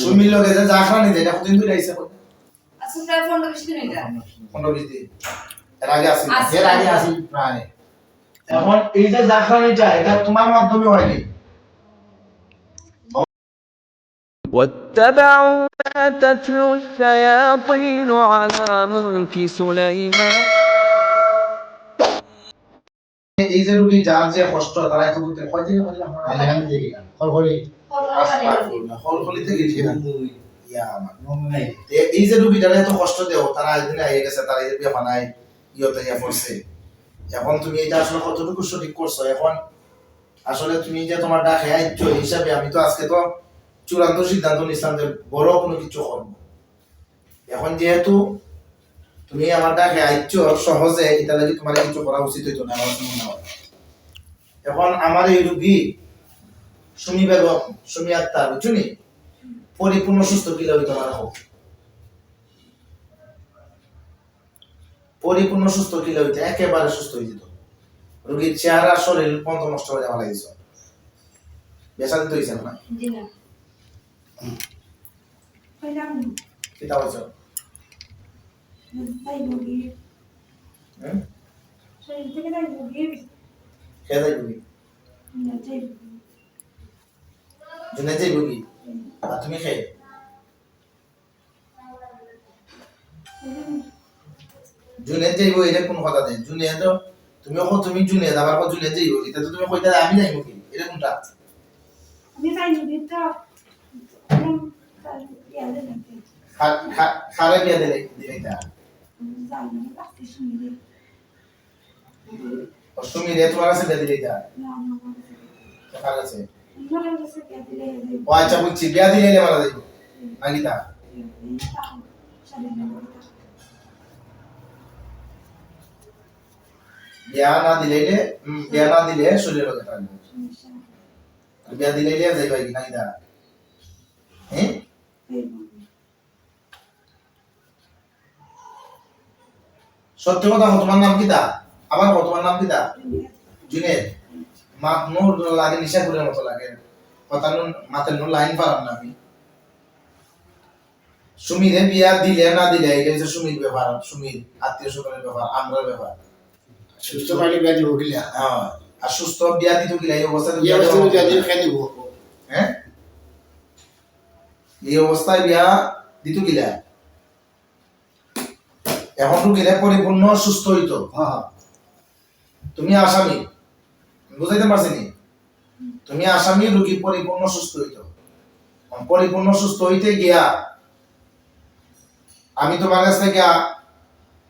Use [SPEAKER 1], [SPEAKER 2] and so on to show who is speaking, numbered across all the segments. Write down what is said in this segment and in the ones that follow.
[SPEAKER 1] সুমির লগে যে জাখরা নিতে এটা কতদিন ধরে আইছে
[SPEAKER 2] আচ্ছা প্রায় পনেরো বিশ দিন এটা
[SPEAKER 1] পনেরো বিশ দিন এর আগে আসি
[SPEAKER 2] আছে।
[SPEAKER 3] এর আগে আসি প্রায়
[SPEAKER 1] এখন এই যে জাখরানিটা এটা তোমার মাধ্যমে হয়নি
[SPEAKER 4] واتبعوا ما تتلو الشياطين على ملك سليمان
[SPEAKER 1] এই যে রুগী যার যে কষ্ট তারা এত দূর থেকে কয় থেকে পারলাম
[SPEAKER 3] এখান থেকে খড়খড়ি
[SPEAKER 1] হলহলি থেকে গেছি না এই যে রুগীটারে এত কষ্ট দেও। তারা একদিন আইয়ে গেছে, তারা এই বিয়া বানাই ইয়তে ইয়া পড়ছে এখন তুমি এটা আসলে কতটুকু সঠিক করছ? এখন আসলে তুমি যে তোমার ডাকে আইছো হিসাবে, আমি তো আজকে তো চূড়ান্ত সিদ্ধান্ত নিছিলাম যে বড় কোনো কিছু করব। এখন যেহেতু তুমি আমার ডাকে আইছো সহজে এটা লাগি তোমার কিছু করা উচিত হইতো না? আমার এখন আমার এই রুগী সুমি বেগম সুমি আক্তার বুঝছনি? পরিপূর্ণ সুস্থ কিলা হইতো আমার হোক পরিপূর্ণ সুস্থ কিলা হইতে একেবারে সুস্থ হয়ে যেত। রোগীর চেহারা শরীর পন্ত নষ্ট হয়ে যাওয়া লাগিয়েছ। বেসা দিতে হয়েছে না? কিতা হয়েছ খেয়ে যাই রুগী জুনে যাই রুগী খেয়ে জুনে যাইব এটা কোন কথা দেয় জুনে তো তুমি কো তুমি জুনে যাবার পর জুনে যাইব এটা তো তুমি কইতা আমি যাইব কি? এটা কোনটা?
[SPEAKER 5] আমি তাই মুরগি তো ইয়ালে নাকি
[SPEAKER 1] খা- খা- খারে বিয়া দিলে দিলে এটা
[SPEAKER 5] জানি না কাছে শুনি
[SPEAKER 1] অষ্টমী রে তোমার কাছে বিয়া দিলে এটা
[SPEAKER 5] না না
[SPEAKER 1] কার কাছে ও আচ্ছা বুঝছি বিয়া দিলে এলে মারা যাইব নাকি তা বিয়া না দিলে এলে উম, বিয়া না দিলে শরীরের লগে থাকবে আর বিয়া দিলে এলে যাইবা কি নাকি হ্যাঁ সত্যি কথা তোমার নাম কি তা আবার তোমার নাম কি তা জুনেদ মা নূর লাগে নিশা করে মতো লাগে। কথা নুন লাইন পারাম না আমি। সুমিরে বিয়া দিলে না দিলে এটা হচ্ছে সুমির ব্যাপার সুমির আত্মীয় স্বজনের ব্যাপার আমরার ব্যাপার।
[SPEAKER 3] সুস্থ পাইলে বিয়া দিব কিলা
[SPEAKER 1] হ্যাঁ আর সুস্থ বিয়া দিত কিলা এই অবস্থায়
[SPEAKER 3] বিয়া খাই দিব।
[SPEAKER 1] হ্যাঁ? এই অবস্থায় বিয়া দিত কিলা এখন গেলে পরিপূর্ণ সুস্থ হইতো।
[SPEAKER 3] হ্যাঁ।
[SPEAKER 1] তুমি আসামি? বুঝাইতে পারছি নি? তুমি আসামি রুগী পরিপূর্ণ সুস্থ হইতো পরিপূর্ণ সুস্থ হইতে গিয়া আমি তোমার কাছ থেকে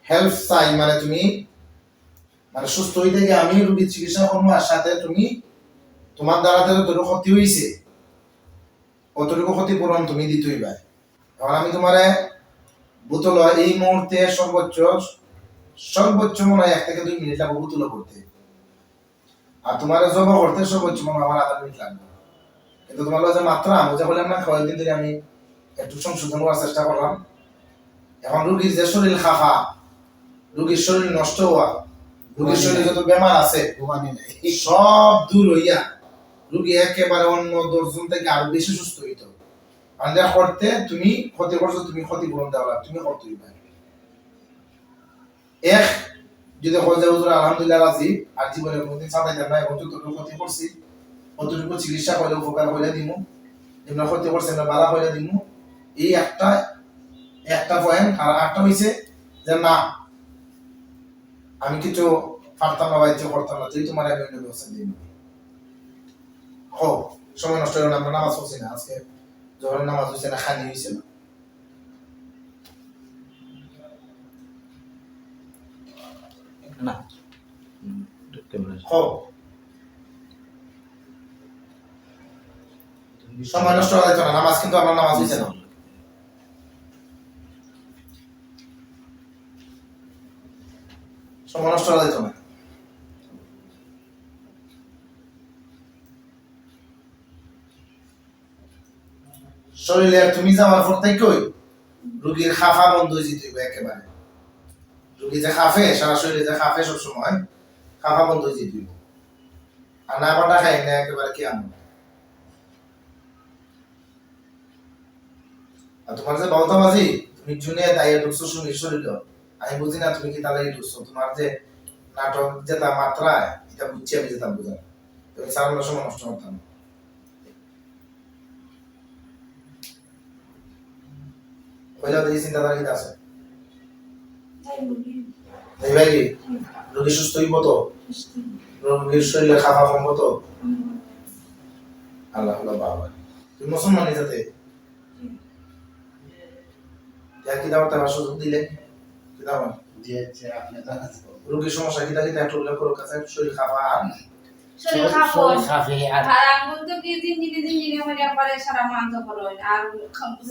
[SPEAKER 1] হেল্প চাই মানে তুমি মানে সুস্থ হইতে গিয়ে আমি রুগীর চিকিৎসা করব সাথে তুমি তোমার দ্বারা তো যতটুকু ক্ষতি হইছে, অতটুকু ক্ষতিপূরণ তুমি দিতেই পাই এখন আমি তোমারে বোতল এই মুহূর্তে সর্বোচ্চ সর্বোচ্চ মনে হয় এক থেকে দুই মিনিট লাগবে বোতল করতে। আর তোমার জমা করতে সর্বোচ্চ মনে আমার আধা মিনিট লাগবে। কিন্তু তোমার কাছে মাত্র আমি যে বললাম না কয়েকদিন ধরে আমি একটু সংশোধন করার চেষ্টা করলাম। এখন রুগীর যে শরীর খাফা রুগীর শরীর নষ্ট হওয়া রুগীর শরীরে যত বেমার আছে সব দূর হইয়া রুগী একেবারে অন্য দশজন থেকে আরও বেশি সুস্থ হইতো আন্দাজ করতে তুমি ক্ষতি করছ তুমি ক্ষতিপূরণ দেওয়া তুমি হইবে এক যদি কয় যে, হুজুর, আলহামদুলিল্লাহ রাজি, আর জীবনে কোনদিন চাঁদাইতাম না, এখন যতটুকু ক্ষতি করছি অতটুকু চিকিৎসা করলে উপকার হইলে দিমু, যেমন ক্ষতি করছে আমরা বালা হইলে দিমু। এই একটা একটা পয়েন্ট আর একটা হয়েছে যে, না, আমি কিছু পারতাম না বা ইচ্ছে করতাম না তুই তোমার আমি অন্য ব্যবস্থা দিই হো সময় নষ্ট হলো আমরা নামাজ পড়ছি না, আজকে যখন নামাজ হয়েছে না খানি হয়েছে না।
[SPEAKER 3] না।
[SPEAKER 1] সময় নষ্ট হওয়া যেত না নামাজ কিন্তু আমার নামাজ হয়েছে না। সময় নষ্ট হওয়া যেত না শরীরে তুমি যাওয়ার পর থেকেই রুগীর খাফা বন্ধ হয়ে যেতে একেবারে। রুগী যে খাফে সারা শরীরে সবসময় খাফা বন্ধ হয়ে আর না পাটা খাই না একেবারে কি আনন্দ আর তোমার যে বাউতাবাজি তুমি জুনে ঢুকছো শুনি শরীর। আমি বুঝি না তুমি কি তাহলে ঢুকছো। তোমার যে নাটক যেটা মাত্রা, এটা বুঝছি আমি যেটা বুঝাম তুমি নষ্ট করতাম। কইলা দেখি চিন্তাধারা কি আছে?
[SPEAKER 5] তাই
[SPEAKER 1] ভাই রোগী সুস্থ হইব তো? রোগীর শরীরে খাওয়া কমবো তো? আল্লাহ আল্লাহ বাবা। তুমি মুসলমানই যাতে কি সুযোগ দিলে? কি
[SPEAKER 3] জানেন
[SPEAKER 1] রোগীর সমস্যা কি? থাকে একটু উল্লেখ করো কাছে শরীর খাওয়া আর
[SPEAKER 2] শরীর
[SPEAKER 3] আর
[SPEAKER 2] আর আঙ্গুল তো কি জিনজিনি জিনজিনি একবারে সারা মান্ত হলো আর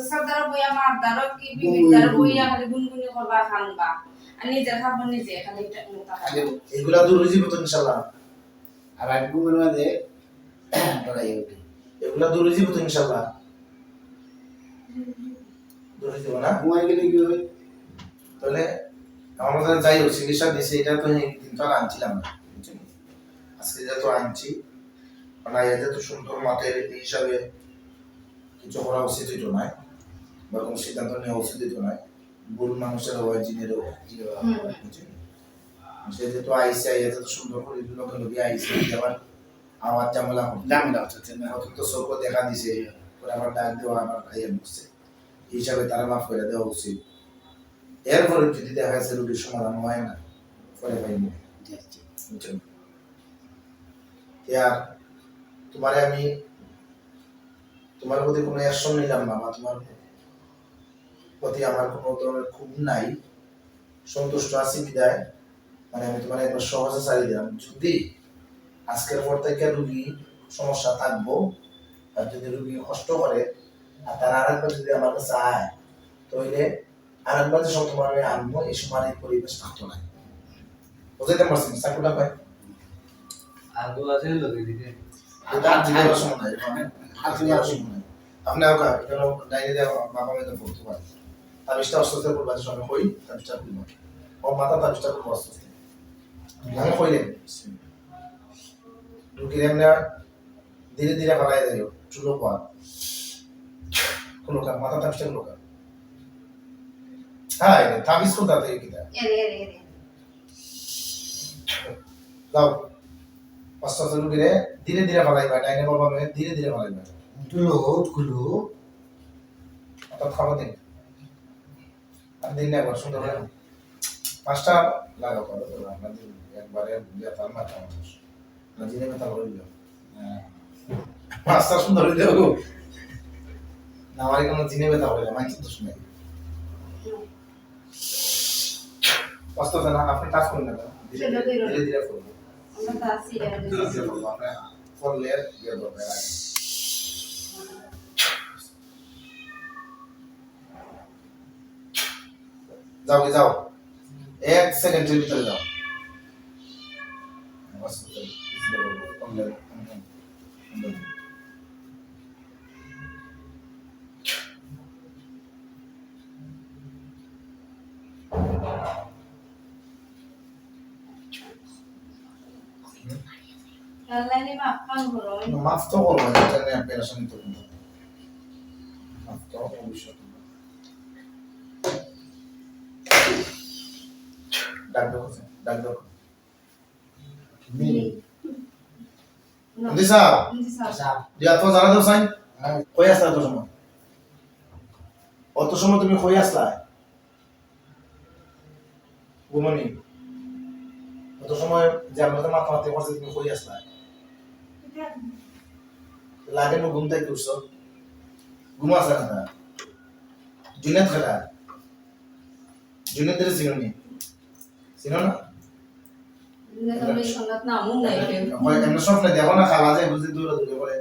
[SPEAKER 2] সরদার বইয়া মার দ্বারা কি বিবির দ্বারা বইয়া খালি গুনগুনি করবা খানবা। আর নিজের খাবার নিজে খালি
[SPEAKER 1] এগুলা দূর হয়ে যাবে তো ইনশাল্লাহ।
[SPEAKER 3] আর এক গুমের মধ্যে পড়াই উঠি
[SPEAKER 1] এগুলা দূর হয়ে যাবে তো ইনশাল্লাহ। দূর হয়ে যাবে না?
[SPEAKER 3] ঘুমাই গেলে কি হবে?
[SPEAKER 1] তাহলে আমাদের যাই হোক চিকিৎসা দিছে এটা তো এই দিন তো আর আনছিলাম না? আজকে যেহেতু আনছি মানে এতে তো সুন্দর মাঠের হিসাবে কিছু করা উচিত হইতো নয় বা কোনো সিদ্ধান্ত নেওয়া উচিত হইতো নয় ভুল মানুষের হয় জিনেরও হয় সে যেহেতু আইসে আইয়াতে তো সুন্দর করে লগে লগে আইসে আবার হতো
[SPEAKER 3] দামি দাও হচ্ছে না
[SPEAKER 1] তো দেখা দিছে আবার ডাক দেওয়া আবার আইয়া বসছে। এই হিসাবে তারা মাফ করে দেওয়া উচিত। এরপরে যদি দেখা যাচ্ছে রোগীর সমাধান হয় না পরে পাইনি। বুঝছেন? আর তোমারে আমি তোমার প্রতি কোনো অ্যাকশন নিলাম না বা তোমার প্রতি আমার কোনো ধরনের খুব নাই, সন্তুষ্ট আছি বিদায়। মানে আমি তোমার একবার সহজে ছাড়িয়ে দিলাম। যদি আজকের পর থেকে রুগী সমস্যা থাকব, আর যদি রুগী কষ্ট করে, আর তার আরেকবার যদি আমার কাছে আয়, তাহলে আরেকবার যে সময় তোমার আনব এই সময় পরিবেশ থাকতো না। বুঝাইতে পারছেন? চাকুটা পাই আপনি বাবা মেয়েদের পড়তে পারে? তাবিজটা অস্বস্তি করব সময় হই তাবিজটা করব ও মাথা তাবিজটা করব অস্বস্তি আমি কইলেন রুগীর এমনি ধীরে ধীরে পালাই যাইও চুলো পা কোনো কাম মাথা তাবিজটা কোনো কাম হ্যাঁ তাবিজ কোথা থেকে কিনা
[SPEAKER 2] এরে
[SPEAKER 1] আস্তে রুগীরে ধীরে ধীরে পালাইবা ডাইনে বাবা মেয়ে ধীরে ধীরে পালাইবা
[SPEAKER 3] তুলো তুলো
[SPEAKER 1] অর্থাৎ খাবার দিন। আর দিন একবার সুন্দর করে। পাঁচটা লাগাও করো আমরা দিন একবারে বেতাল মাথা মানুষ না জিনে বেতাল হয়ে। গেল পাঁচটা সুন্দর হয়ে যাব না আমার জিনে বেতাল হয়ে যায় মাইক তো শুনে হচ্ছে না আপনি কাজ করুন না ধীরে ধীরে
[SPEAKER 2] বেরোয়।
[SPEAKER 1] ধীরে ধীরে করব
[SPEAKER 2] আমরা তো আছি এর
[SPEAKER 1] ধীরে ধীরে করব আপনি করলে ইয়ে দরকার আগে যাও গে, যাও এক
[SPEAKER 2] মাফ
[SPEAKER 1] তো করব নিয়ে পেরেশানি তো। মাফ তো। ডাক ডাক দিশা
[SPEAKER 3] আচ্ছা
[SPEAKER 1] দিয়া তো জানা দাও সাইন
[SPEAKER 3] হ্যাঁ
[SPEAKER 1] কই আসলা অত সময় অত সময় তুমি কই আসলা ঘুমনি অত সময় যে আমরা তো মাথা তুমি কই আসলা লাগে নো ঘুম থেকে উঠছ ঘুম আসে না জুনেদ খেলা জুনেদের চিনি চিনো না?
[SPEAKER 2] তুমি না? নাই
[SPEAKER 1] এমনি স্বপ্নে দেখো না খালা যায় দূরে দূরে করে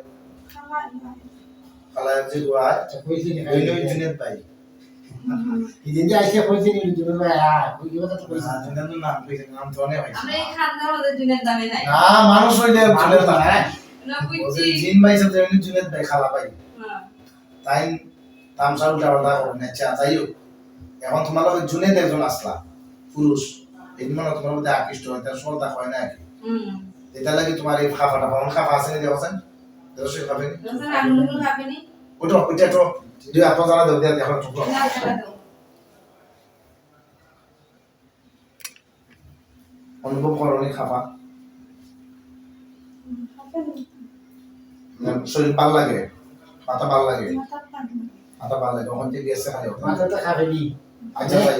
[SPEAKER 1] খালা যে
[SPEAKER 3] আচ্ছা
[SPEAKER 1] ওই জুনেদ ভাই মানুষ হইলে জুনেদ
[SPEAKER 3] মানুষ
[SPEAKER 1] ভাই
[SPEAKER 2] না
[SPEAKER 1] ওই
[SPEAKER 2] বুঝছি
[SPEAKER 1] যে জিন ভাই সাথে জুনেদ ভাই খালা ভাই।
[SPEAKER 2] হ্যাঁ।
[SPEAKER 1] তাই তামসা উল্টা পাল্টা করে না চা যাই হোক। এখন তোমার লগে জুনেদ একজন আসলা পুরুষ। এই মানে তোমার মধ্যে আকৃষ্ট হয় তার সরদা হয় না আর কি। এটা লাগে তোমার এই খাফাটা পাবন খাফা আছে না?
[SPEAKER 2] আগুন
[SPEAKER 1] ওটা ওইটা তো দুই আপনার জানা দেব দিয়া দেখো টুকরো
[SPEAKER 2] দাও
[SPEAKER 1] অনুভব করনি খাবা। শরীর ভালো লাগে? মাথা ভালো লাগে? মাথা ভালো লাগে ওখান থেকে গেছে খালি।
[SPEAKER 3] মাথাটা খাবে নি
[SPEAKER 1] আচ্ছা যাই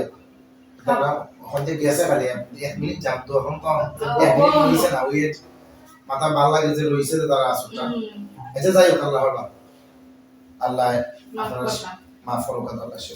[SPEAKER 1] দাদা ওখান থেকে গেছে খালি। এক মিনিট যাম তো এখন তো এক মিনিট হয়েছে না ওয়েট মাথা ভালো লাগে যে রয়েছে যে তারা আসুটা আচ্ছা যাই হোক আল্লাহ আল্লাহ আল্লাহ
[SPEAKER 2] মাফ
[SPEAKER 1] আল্লাহ সে